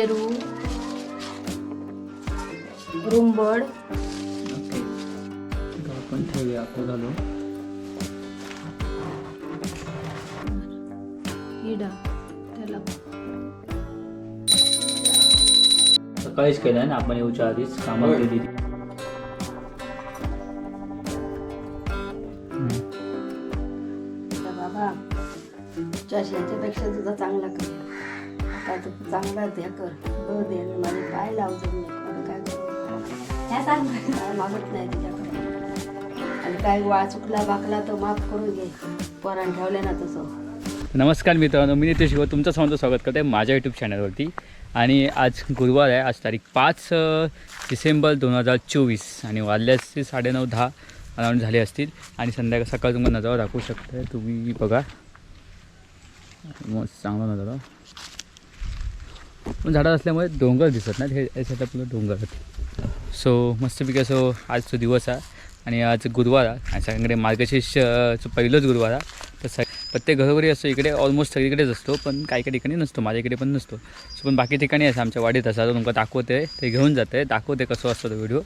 पेरू रुंबड. आपण ठेवूया त्याला. सकाळीच केलं ना आपण येऊच्या आधीच कामाला तर बाबा याच्यापेक्षा तुझा चांगला कर आता तू चांगला द्या कर. बघ दे आणि माझे पाय लाव जाऊ नको आता काय करू? काय मागत नाही तुझ्याकडे. आणि काय वा चुकला बाकला तर माफ करून घे. ठेवले ना तसं. नमस्कार मित्रांनो मी नितेश शिव तुमचं सर्वांचं स्वागत करते माझ्या यूट्यूब चॅनलवरती आणि आज गुरुवार आहे आज तारीख पाच डिसेंबर दोन हजार चोवीस. आणि वाजल्याचे साडेनऊ दहा अराउंड झाले असतील. आणि संध्याकाळ सकाळ तुम्हाला नजारा दाखवू शकता तुम्ही बघा. मस्त चांगला नजारा. पण झाडं असल्यामुळे डोंगर दिसत नाही हे याच्यात आपलं डोंगर आहेत सो मस्तपैकी असं आजचा दिवस आहे. आणि आज गुरुवार आहे. आणि सगळ्यांकडे मार्गशीर्षचं पहिलंच गुरुवार आहे. तर स प्रत्येक घरोघरी असतो इकडे ऑलमोस्ट सगळीकडेच असतो पण काही काही ठिकाणी नसतो माझ्या इकडे पण नसतो. सो पण बाकी ठिकाणी असं आमच्या वाडीत असा तो तुमका दाखवते ते घेऊन जाते दाखवते कसं असतो तो व्हिडिओ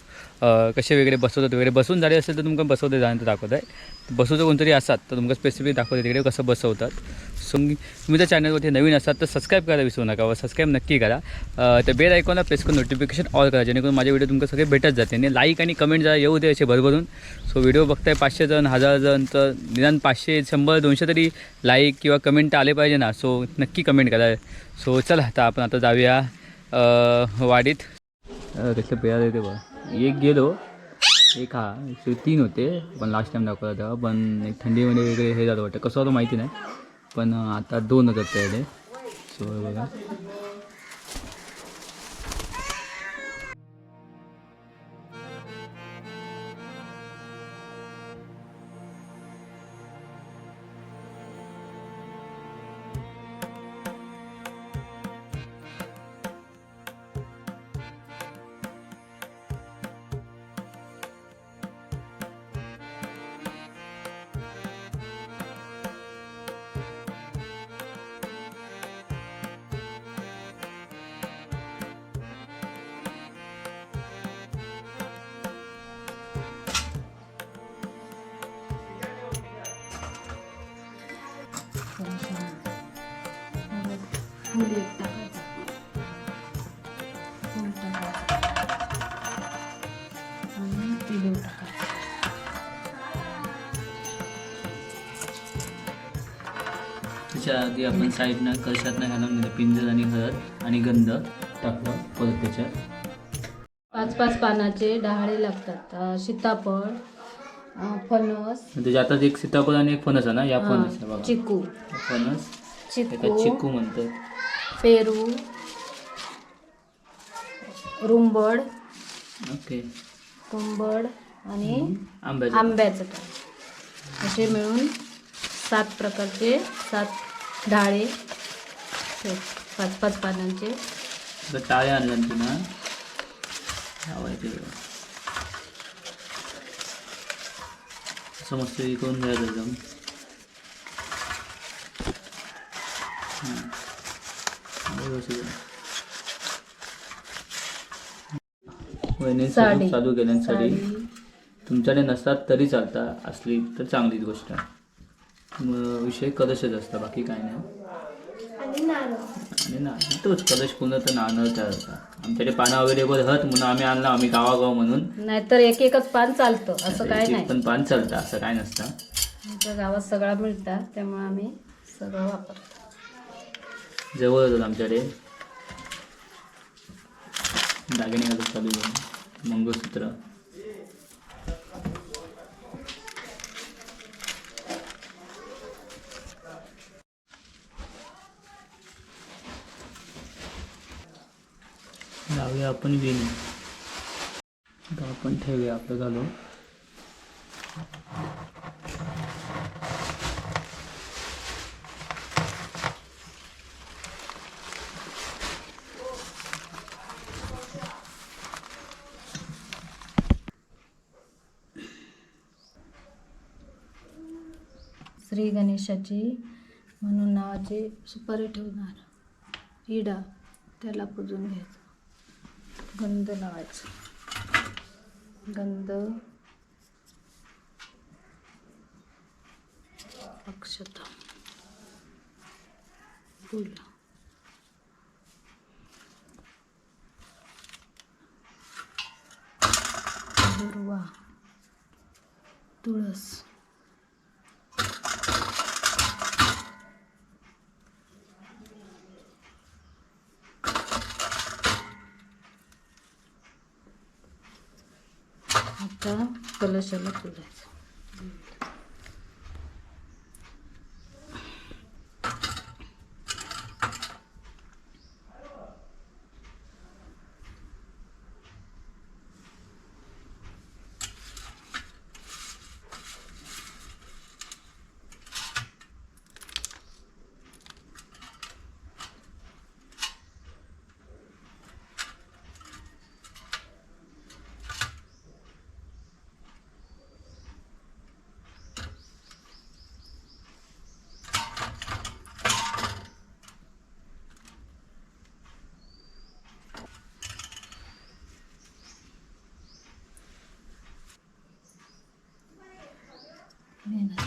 कसे वगैरे बसवतात वगैरे बसून झाले असेल तर तुमका बसवते जाणं दाखवत. आहे बसवतं कोणतरी असतात तर तुमका स्पेसिफिक दाखवते तिकडे कसं बसवतात. सो मी तुम्ही जर चॅनलवरती नवीन असतात तर सबस्क्राईब करायला विसरू नका व सबस्क्राईब नक्की करा. तर बेल आयकॉनला प्रेस करून नोटिफिकेशन ऑल करा जेणेकरून माझे व्हिडिओ तुमका सगळे भेटत जाते आणि लाईक आणि कमेंट जरा येऊ दे असे भरभरून. सो व्हिडिओ बघताय पाचशे जण हजार जण तर निदान पाचशे शंभर दोनशे तरी लाईक किंवा कमेंट आले पाहिजे ना. सो नक्की कमेंट करा. सो चला आता आपण आता जाऊया वाडीत. कसं पेया येते बघा. एक गेलो. एक हा तीन होते पण लास्ट टाईम दाखवला तेव्हा पण एक थंडीमध्ये वगैरे हे झालं वाटतं. कसं होतं माहिती नाही. पण आता दोन होतात त्याकडे सो बघा. फुल एक टाकायचं फुल टाकायचं आणि पिलो टाकायचं त्याच्या आधी आपण साईडनं कशातनं घालून दिलं पिंजर आणि हळद आणि गंध टाकलं परत त्याच्यात. पाच पाच पानाचे डहाळे लागतात. सीताफळ फणस. त्याच्या आता एक सीताफळ आणि एक फणस आहे ना? या फणस आहे बघा. चिकू. फणस. एका चिकू चिकू म्हणतात. पेरू. रुंबड. ओके. रुंबड आणि आंब्याचं. आंब्याचं टाक असे मिळून सात प्रकारचे सात डाळे. हे, पाच पाच पानांचे. ना. तुला लावायचे. असं मस्त हे करून घ्यायचं एकदम हां. वहिनी साडी. चालू केल्या साडी साडी तुमच्याकडे नसतात तरी चालता असली तर चांगलीच गोष्ट विषय कलशच असतं बाकी काय नाही आणि ना तोच कलश तर नाणं त्या आमच्याकडे पानं अवेलेबल आहेत म्हणून आम्ही आणलं आम्ही गावागाव म्हणून. नाहीतर एक एकच पान चालतं असं काय नाही. पण पान चालतं असं काय नसतं. आमच्या गावात सगळा मिळतात त्यामुळे आम्ही सगळं वापरतो. जवळच आहेत आमच्याकडे. दागिने घालून चालू मंगळसूत्र. लावूया आपण वेणी आता आपण ठेवूया आपलं घालून. श्री गणेशाची म्हणून नावाची सुपारी ठेवणार. इडा त्याला पुजून घ्यायचं. गंध लावायचं गंध. अक्षता. फुल दुर्वा. तुळस. आता कलशाला पुजायचं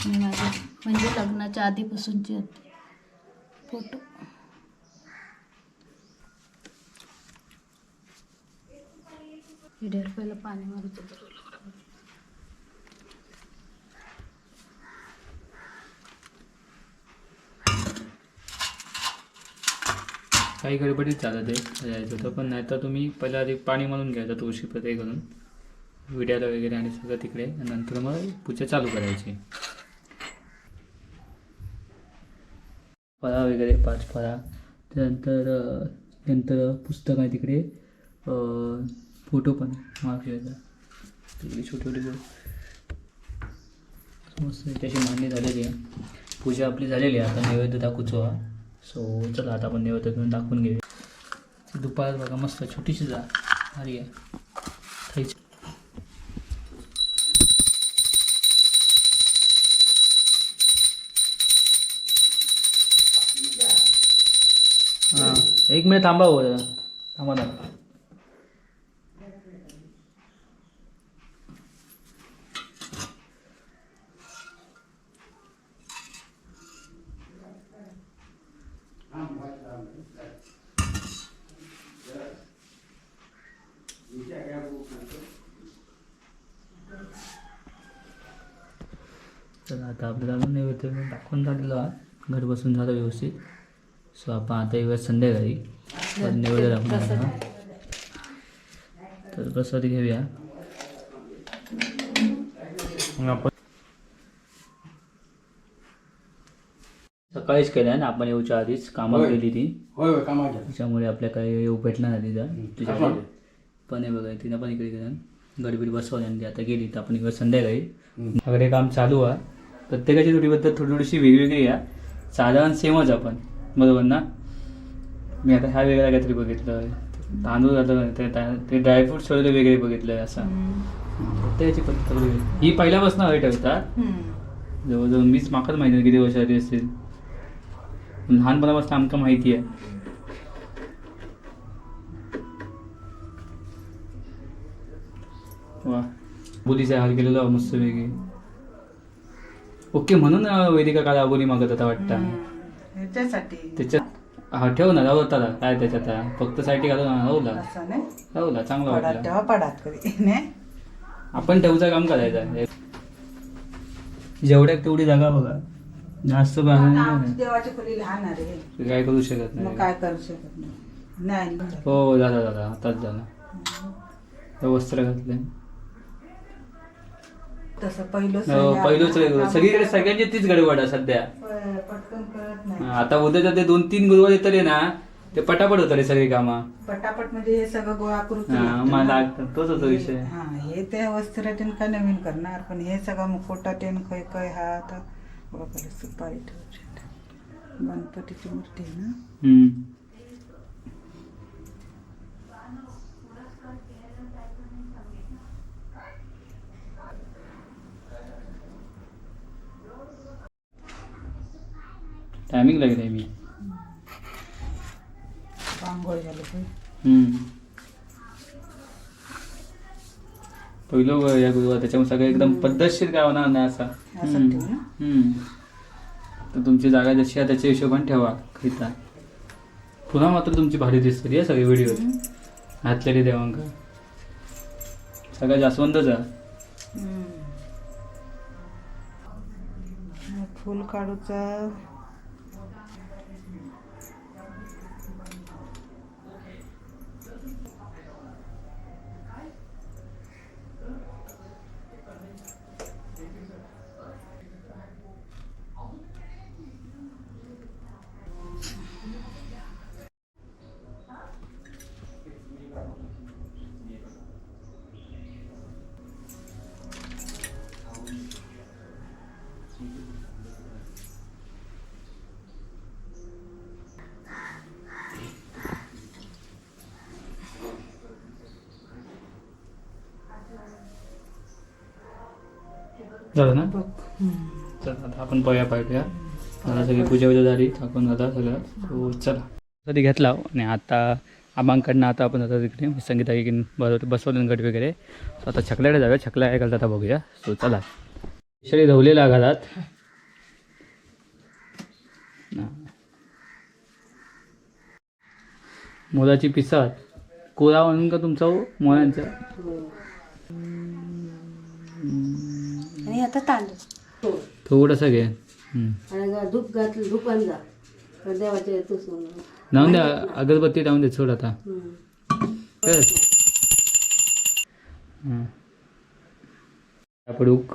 मी माझे म्हणजे लग्नाच्या आधीपासूनचे होते फोटो. हिडेर पहिलं पाणी मारत बरोबर काही गडबडीत झालं ते जायचं होतं. पण नाहीतर तुम्ही पहिला आधी पाणी मारून घ्यायचं तुळशी प्रते करून विड्याला वगैरे आणि सगळं तिकडे. नंतर मग पूजा चालू करायची. फळा वगैरे पाच फळा त्यानंतर नंतर पुस्तक आहे तिकडे फोटो पण महाशिवाचा तिकडे छोटे छोटे मस्त त्याची मांडणी झालेली आहे. पूजा आपली झालेली आहे. आता नैवेद्य दाखवतो हा सो चला आता आपण नैवेद्य घेऊन दाखवून घेऊया. दुपार बघा मस्त छोटीशी जा. भारी आहे. एक मिनिट थांबा हो जरा. थांबा ना. चला आता आपल्याला नैवेद्य दाखवून झालेलं आहे घर बसून झालं व्यवस्थित. सो आपण आता येऊया संध्याकाळी. पण नैवेद्य दाखवून झाला तर प्रसाद घेऊया. आपण सकाळीच केलं ना आपण येऊच्या आधीच कामात होय. गेली ती. त्याच्यामुळे आपल्या काही येऊ भेटला नाही तिचा आपण. पण हे बघा तिनं पण इकडे गेलं. गडबडी बसवली आणि ती आता गेली. तर आपण इकडे संध्याकाळी. सगळे काम चालू आहे. प्रत्येकाची जोडीबद्दल थोडी थोडीशी वेगवेगळी आहे. साधारण सेमच आपण. बरोबर ना. मी आता ह्या वेगळ्या काहीतरी बघितलं. तांदूळ आता ते ता- ते ड्रायफ्रूट्स वगैरे वेगळे बघितलं असं. प्रत्येकाची पद्धत वेगळी ही पहिल्यापासून हवे ठेवतात. जवळजवळ मीच माकच माहिती नाही किती वर्षाची असतील. लहानपणापासून आमका माहिती आहे. वा. बोलीचा हाल केलेला मस्त वेगळी ओके म्हणून अं, वैदिका काल आबोली मागत होता वाटतं. त्याच्यात हा ठेव ना जाऊ होता काय त्याच्यात? हा. फक्त साठी घालून राहुला असं नाही. राहुला चांगला पडात वाटला. तेव्हा पडात कधी नाही आपण ठेवचं काम करायचं. जेवढ्या तेवढी जागा बघा. जास्त बाहेर आता नाही आमची देवाची खोली लहान आहे रे. काय करू शकत मग नाही. काय करू शकत नाही. नाही हो झाला झाला आताच झाला हे वस्त्र घातले. तसं पहिलं हो, पहिलंच वेगळं. सगळीकडे सगळ्यांची तीच गडबड आहे सध्या. नाही. आता उद्याच्या ते दोन तीन गुरुवार येतले ना ते पटापट होतं रे सगळी कामं. पटापट म्हणजे हे सगळं गोळा करू हा, मला तोच होता विषय. हा हे त्या वस्त्राटेन काय नवीन करणार पण हे सगळं मुकोटा टेन खय खय हा आता. बापाला सुपारी ठेवची गणपतीची मूर्ती आहे ना? हम्म. टायमिंग लागेल मी. पहिलं या गुरुवार त्याच्यामुळे सगळं एकदम पद्धतशीर काय होणार नाही असा. तर तुमची जागा जशी आहे त्याच्या हिशोबाने ठेवा खिता। पुन्हा मात्र तुमची भारी दिसते या सगळे व्हिडिओ हातलेली देवांका सगळं जास्वंदच आहे. मग फूल काढूचा झालं ना? चला आता आपण पोया पाठवूया आता सगळी पूजा वूजा झाली टाकून आता सगळं. तो चला. कधी घेतला आणि आता आबांकडनं आता आपण आता तिकडे संगीता की बरोबर बसवलं गट वगैरे. सो आता छकल्याकडे जाऊया छकल्या काय करतात आता बघूया. सो चला. शरी धवलेला घालात मोलाची पिसात कोरा म्हणून का तुमचा हो? मोळ्यांचा आणि आता तांदूळ. थोडंसं घे हम्म. आणि जरा धूप घातलं धूपान जा. लावून द्या अगरबत्ती लावून दे सोड आता. हं. पडूक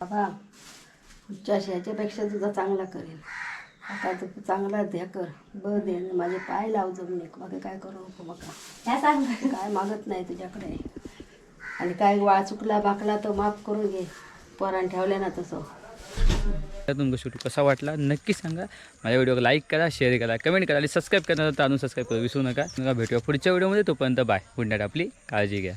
बाबा पुढच्या याच्यापेक्षा तुझा चांगला करेल. आता तू चांगला ध्या कर. ब दे माझे पाय लाव जमणे मग काय करू नको बघा. काय सांग? काय मागत नाही तुझ्याकडे. आणि काय वा चुकला बाकला तर माफ करून घे. पोरान ठेवले ना तसं. तुमचा शूट कसा वाटला नक्की सांगा. माझ्या व्हिडिओला लाईक करा शेअर करा कमेंट करा आणि सबस्क्राईब करा तर आणून सबस्क्राईब करू विसरू नका. भेटूया पुढच्या व्हिडिओमध्ये. तोपर्यंत बाय गुड नाईट आपली काळजी घ्या.